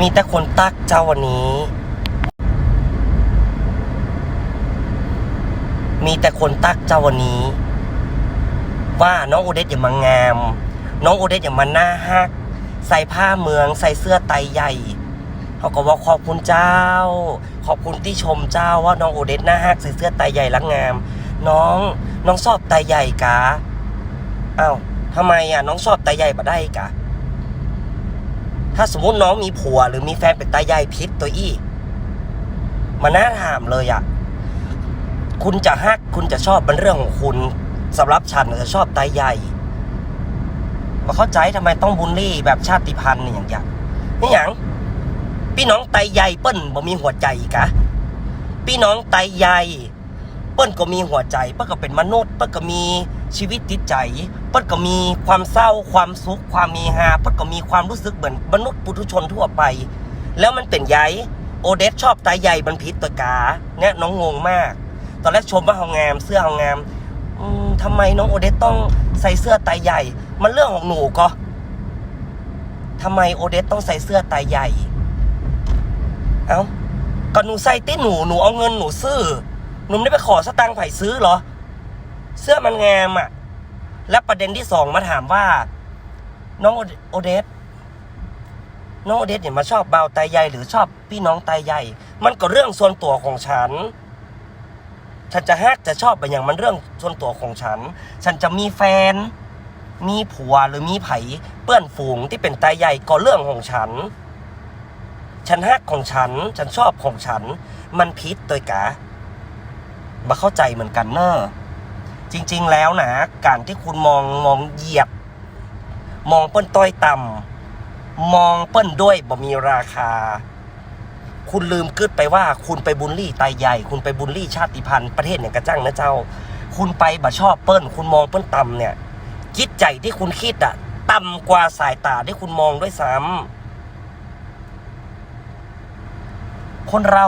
มีแต่คนตักเจ้าวันนี้ มีแต่คนตักเจ้าวันนี้ ว่าน้องโอเดสอย่ามางาม น้องโอเดสอย่ามาหน้าฮัก ใส่ผ้าเมือง ใส่เสื้อไตใหญ่เขาก็บอกขอบคุณเจ้า ขอบคุณที่ชมเจ้าว่าน้องโอเดสหน้าฮักใส่เสื้อไตใหญ่ละงาม น้องน้องชอบไตใหญ่กะอ้าวทำไมอะ น้องชอบไตใหญ่มาได้กะ ถ้าสมมติน้องมีผัว หรือมีแฟนเป็นไตใหญ่พิษตัวอี้มาน่าถามเลยอะคุณจะฮักคุณจะชอบเป็นเรื่องของคุณสำหรับฉันจะชอบไตใหญ่มาเข้าใจทำไมต้องบูลลี่แบบชาติพันธุ์เนี่ยอย่างเงี้ยนี่อย่างพี่น้องไตใหญ่เปิ้นบ่มีหัวใจกะ พี่น้องไตใหญ่ เปิ้นก็มีหัวใจ เปิ้นก็เป็นมนุษย์ เปิ้นก็มีชีวิตจิตใจ เปิ้นก็มีความเศร้า ความสุข ความมีฮา เปิ้นก็มีความรู้สึกเหมือนมนุษย์ปุถุชนทั่วไป แล้วมันเป็นใยโอเดสชอบไตใหญ่มันผิดตัวกา เนี่ยน้องงงมาก ตอนแรกชมว่าเฮางาม เสื้อเฮางามอืมทำไมน้องโอเดสต้องใส่เสื้อไตใหญ่ มันเรื่องของหนูก็ทำไมโอเดสต้องใส่เสื้อไตใหญ่ เอ้าก็หนูใส่ติหนู หนูเอาเงินหนูซื้อ หนูไม่ได้ไปขอสตังค์ไผ่ซื้อเหรอ เสื้อมันงามอะ และประเด็นที่สองมาถามว่า น้องโอเดสน้องโอเดสเนี่ยมาชอบเบาวไตใหญ่หรือชอบพี่น้องไตใหญ่ มันก็เรื่องส่วนตัวของฉัน ฉันจะฮักจะชอบเป็นอย่างมันเรื่องส่วนตัวของฉัน ฉันจะมีแฟน มีผัวหรือมีไผ่เปื้อนฝูงที่เป็นไตใหญ่ก็เรื่องของฉัน ฉันฮักของฉัน ฉันชอบของฉัน มันพิษตัวกะ มาเข้าใจเหมือนกันเนอะจริง ๆ แล้วนะการที่คุณมองมองเหยียบ มองเปิ้นต้อยต่ำมองเปิ้นด้วยบ่มีราคา คุณลืมกึดไปว่า คุณไปบูลลี่ไตใหญ่ คุณไปบูลลี่ชาติพันธุ์ประเทศอย่างกระจ้างนะเจ้า คุณไปบ่ชอบเปิ้น คุณมองเปิ้นต่ำเนี่ย คิดใจที่คุณคิดอะต่ำกว่าสายตาที่คุณมองด้วยซ้ำคนเรา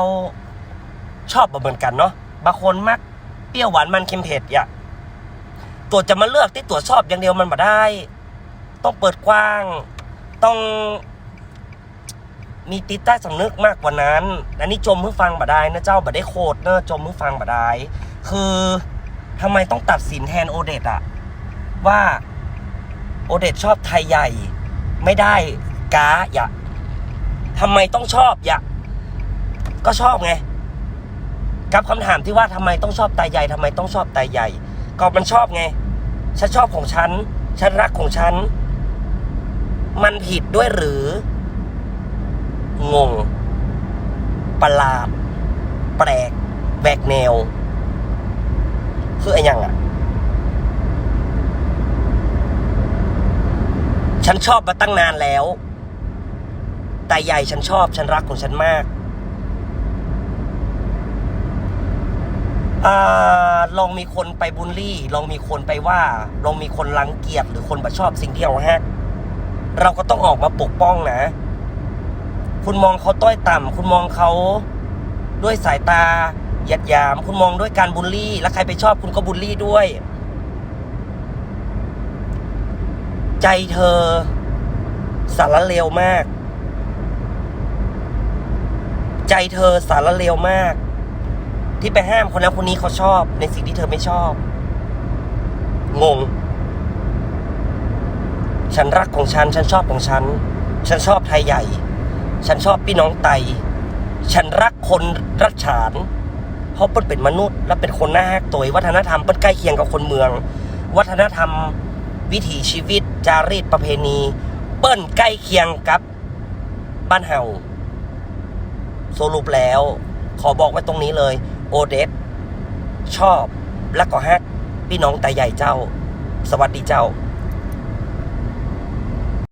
ชอบบ่เหมือนกันเนาะ บางคนมักเปรี้ยวหวานมันเค็มเผ็ดอะตัวจะมาเลือกที่ตัวชอบอย่างเดียวมันมาได้ ต้องเปิดกว้าง ต้องมีติดใต้สำนึกมากกว่านั้น อันนี้จมเพื่อฟังบ่ได้นะเจ้าบ่ได้โคตรเนอะจมเพื่อฟังบ่ได้ คือทำไมต้องตัดสินแทนโอเดตอะว่าโอเดตชอบไทยใหญ่ ไม่ได้กาอย่าทำไมต้องชอบอย่าก็ชอบไง กับคำถามที่ว่าทำไมต้องชอบตาใหญ่ทำไมต้องชอบตาใหญ่ ก็มันชอบไง ฉันชอบของฉัน ฉันรักของฉัน มันผิดด้วยหรือ งง ประหลาด แปลกแหวกแนว คือไอ้หยังอะ ฉันชอบมาตั้งนานแล้วตาใหญ่ฉันชอบ ฉันรักของฉันมาก อาลองมีคนไปบูลลี่ ลองมีคนไปว่า ลองมีคนรังเกียจหรือคนมาชอบสิ่งที่เราฮักเราก็ต้องออกมาปกป้องนะ คุณมองเขาต้อยต่ำคุณมองเขาด้วยสายตาหยียดหยาม คุณมองด้วยการบูลลี่ แล้วใครไปชอบคุณก็บูลลี่ด้วย ใจเธอสารเลวมาก ใจเธอสารเลวมาก ที่ไปห้ามคนนั้นคนนี้เขาชอบ ในสิ่งที่เธอไม่ชอบ งง ฉันรักของฉัน ฉันชอบของฉัน ฉันชอบไทยใหญ่ ฉันชอบพี่น้องไต ฉันรักคนรักฉาน เพราะเปิ้นเป็นมนุษย์ และเป็นคนหน้าฮักตัววัฒนธรรมเปิ้นใกล้เคียงกับคนเมือง วัฒนธรรม วิถีชีวิต จารีตประเพณี เปิ้นใกล้เคียงกับบ้านเฮาสรุปแล้ว ขอบอกไว้ตรงนี้เลย โอเดสชอบและก็ฮักพี่น้องแต่ใหญ่เจ้า สวัสดีเจ้า